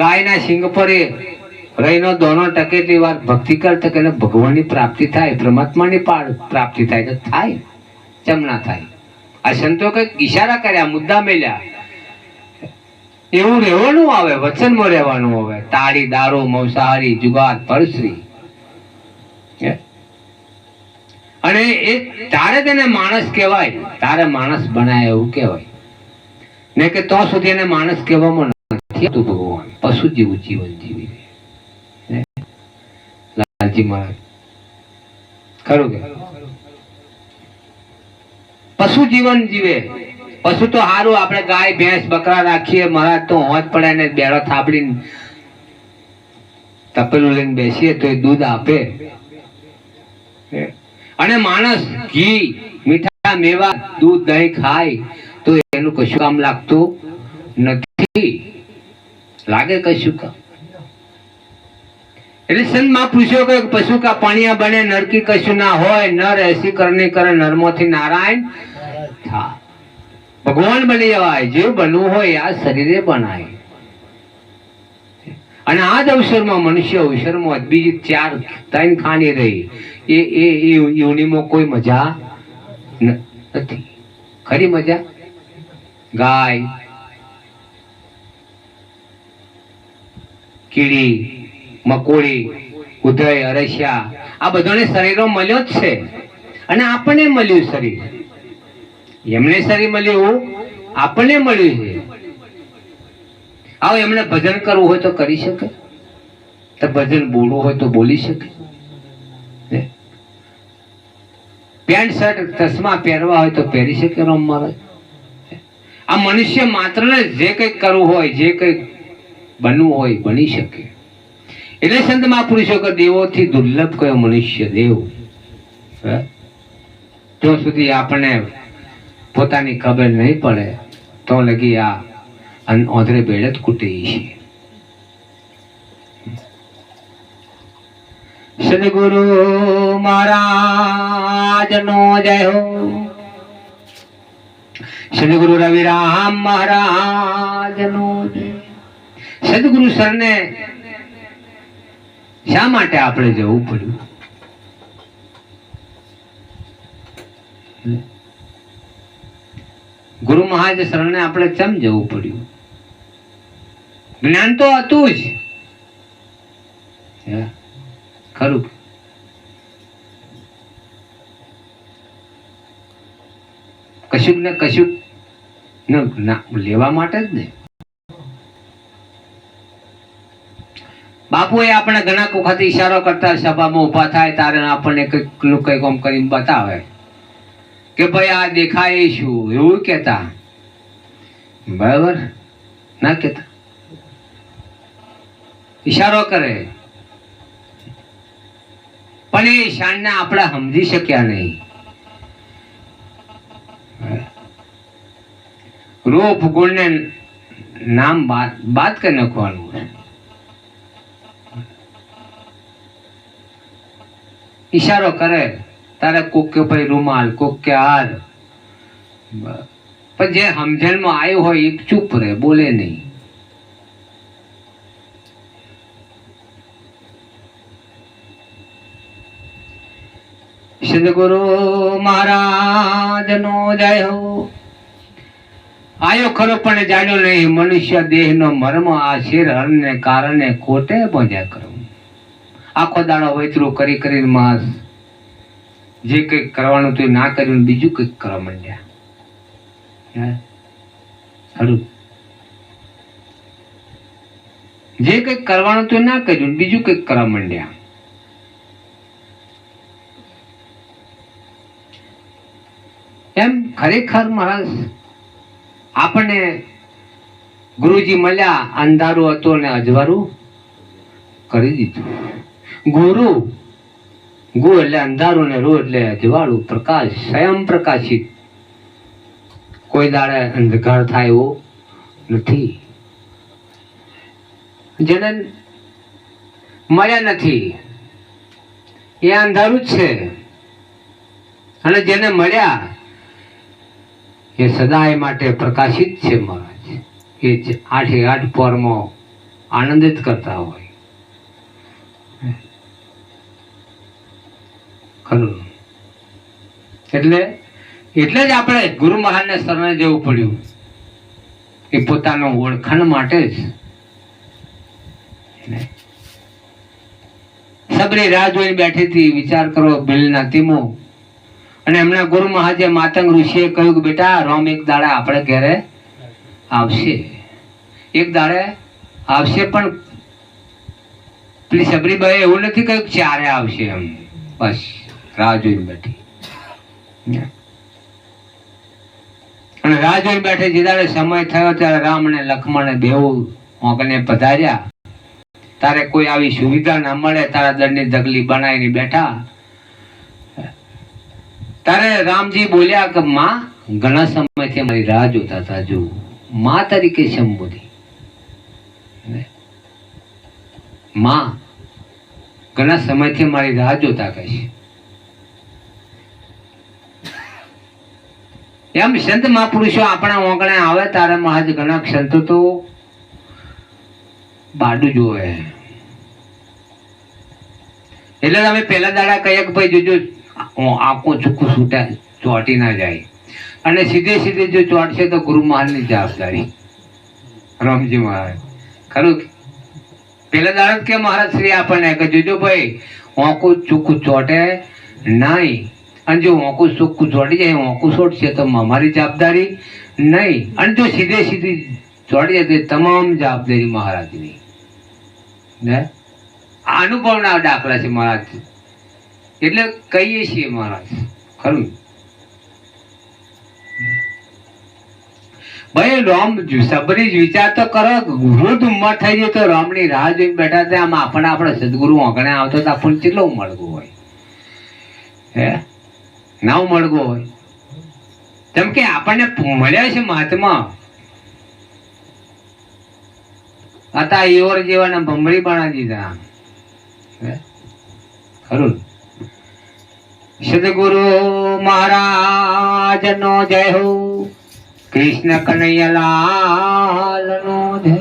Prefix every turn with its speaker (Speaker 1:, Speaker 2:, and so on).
Speaker 1: ગાયના સિંગ પર એ રહીનો દોનો ટકે એટલી વાર ભક્તિ કરતા કે એને ભગવાનની પ્રાપ્તિ થાય, પરમાત્માની પ્રાપ્તિ થાય તો થાય, કેમ ના થાય? આ સંતો કંઈક ઈશારા કર્યા, મુદ્દા મેલ્યા. એવું રહેવાનું આવે, વચનમાં રહેવાનું આવે. તાળી, દારૂ, મંસાહારી, જુગાર પરશ્રી અને એ તારે તેને માણસ કહેવાય. તારે માણસ બનાય એવું કહેવાય. ને કે તો સુધી એને માણસ કહેવામાં નથી ભગવાન પશુ જેવું જીવન જીવી લાલજી મહારાજ ખરું કે? પશુ જીવન જીવે. પશુ તો સારું આપણે ગાય, ભેંસ, બકરા રાખીએ મહારાજ તો હોજ પડે ને બેડો થાપડીને તપેલું લઈને બેસીએ તો એ દૂધ આપે. અને માણસ ઘી, મીઠા મેવા, દૂધ દહીં ખાય તો એનું કશું કામ લાગતું નથી. લાગે કશું કામ? એટલે સંતમાં પૂછ્યો કે પશુ કા પાણીયા બને નરકી કશું ના હોય, નર એસી કરને કરે, નરમોથી નારાયણ થા ભગવાન બની જવાય જે બનવું હોય, આ શરીરે બનાય. અને આ જ અવસરમાં મનુષ્ય અવસરમાં બીજી ચાર, ત્રણ ખાની રહી. એ એ યોનિમાં કોઈ મજા નથી. ખરી મજા? ગાય કીડી, મકોડી, ઉધય અરસિયા આ બધાને શરીરો મળ્યો જ છે. અને આપણને મળ્યું શરીર. એમને શરીર મળ્યું આપણને મળ્યું છે. આવો એમને ભજન કરવું હોય તો કરી શકે. તો ભજન બોલવું હોય તો બોલી શકે. પેન્ટ શર્ટ, ચશ્મા પહેરવા હોય તો પહેરી શકે રમવા આ મનુષ્ય માત્રને જે કંઈક કરવું હોય, જે કંઈક બનવું હોય, બની શકે. એટલે સંત મહાપુરુષો કે દેવોથી દુર્લભ કયો મનુષ્ય દેવ? હે? જો સુધી આપણને પોતાની ખબર નહીં પડે, તો લગી આ અન- ઓંધળે બેડે જ કૂટી છે. સદગુરુ મહારાજ નો જય હો. સદગુરુ રવિરામ મહારાજ નો જય સદગુરુ સરને શા માટે આપણે જવું પડ્યું? ગુરુ મહારાજ શરણે આપણે કેમ જવું પડ્યું? જ્ઞાન તો હતું જ. ખરું. કશુંક ને કશુંક લેવા માટે જ ને. બાપુ એ આપણે ઘણા વખત ઈશારો કરતા સભામાં ઊભા થાય ત્યારે આપણને કંઈક કંઈક આમ કરીને બતાવે. કે ભાઈ આ દેખાય શું એવું કહેતા. બરાબર? ના કહેતા. ઈશારો કરે. પણ એ ઈશાનને આપણે સમજી શક્યા નહીં. રૂપ ગુણને નામ બાદ બાદ કરી નાખવાનું ઈશારો કરે, તારે કોક કે ભાઈ રૂમાલ, કોક કે બ- પણ જે સમજણમાં આવ્યું હોય એ ચૂપ રહે, બોલે નહીં. સદગુરુ મહારાજ નો જય હો. આયો ખરો પણ જાણ્યો નહીં, મનુષ્ય દેહ નો મર્મ આ શિર હરને કારણે ખોટે પહોંચ્યા કરું. આખો દાડો વૈતરું કરી કરીને માસ જે કંઈક કરવાનું હતું ના કર્યું બીજું કંઈક કરવા માંડ્યા. જે કંઈક કરવાનું હતું ના કર્યું બીજું કંઈક કરવા માંડ્યા. એમ ખરેખર મહારાજ, આપણને ગુરુજી મળ્યા, અંધારું હતું ને અજવાળું કરી દીધું. ગુરુ. ગુ એટલે અંધારું ને રૂ એટલે અજવાળું પ્રકાશ, સ્વયં પ્રકાશિત. કોઈ દાડે અંધકાર થાય એવો નથી. જેને મળ્યા નથી. એ અંધારું જ છે. અને જેને મળ્યા, એ સદાય માટે પ્રકાશિત છે મહારાજ. એ આઠે આઠ પોરમાં આનંદિત કરતા હોય. ખરું. એટલે એટલે જ આપણે ગુરુ મહારાજને શરણે જવું પડ્યું. એ પોતાનો ઓળખાણ માટે જ. સબરી રાહ જોઈ બેઠી હતી, વિચાર કરો બિલના તીમો અને એમના ગુરુ મહાજે માતંગ ઋષિએ કહ્યું કે બેટા, રોમ એક દાડે આપણે ઘેરે આવશે. એક દાડે આવશે પણ પેલી સબરીબાઈ એવું નથી કહ્યું ચારે આવશે એમ. બસ. રાહ જોઈને બેઠી. અને રાહ જોઈને બેઠે જે સમય થયો ત્યારે રામ અને લક્ષ્મણ બેવું મોકને પધાર્યા. તારે કોઈ આવી સુવિધા ના મળે, તારા દંડની દગલી બનાવીને બેઠા. તારે રામજી બોલ્યા કે, માં, ઘણા સમયથી મારી રાહ જોતા હતા, જો. માં તરીકે સંબોધી. માં, ઘણા સમયથી મારી રાહ જોતા કહે એમ સંત મહાપુરુષો આપણા ઓગણે આવે તારે મહાજ ઘણા સંતો તો બાડું જોવે. એટલે તમે પહેલા દાડા કહીએ કે ભાઈ જોજો આંખો ચોખ્ખું છૂટા ચોટી ના જાય. અને સીધે સીધે જો ચોટશે તો ગુરુ મહારાજની જવાબદારી. રામજી મહારાજ. ખરું પહેલા દાડા કે મહારાજ શ્રી આપણને કે જોજો ભાઈ આંખો ચોખ્ખું ચોટે નહીં. અને જો ઓંકું સુખ જોડી જાય ઓંકું છોડશે, તો અમારી જવાબદારી નહીં. અને જો સીધે સીધી જોડી જાય, તો તમામ જવાબદારી મહારાજની. ને? અનુભવના દાખલા છે મહારાજ. એટલે કહીએ છીએ મહારાજ, ખરું ભાઈ, રામ સબરી વિચાર તો કરો, વૃદ્ધ ઉંમર થઈ જાય તો રામની રાહ જોઈને બેઠા હતા આમાં આપણે આપણે સદગુરુ આંગણે આવતો તો આપણને કેટલો મળવું હોય. હે? ના મળગો હોય. જેમ કે આપણને મળ્યા છે મહાત્મા. હતા યોર જેવાના ભમરી બાણા દીધા? ખરું સદગુરુ મહારાજ નો જય હો. કૃષ્ણ કનૈયાલાલ નો જય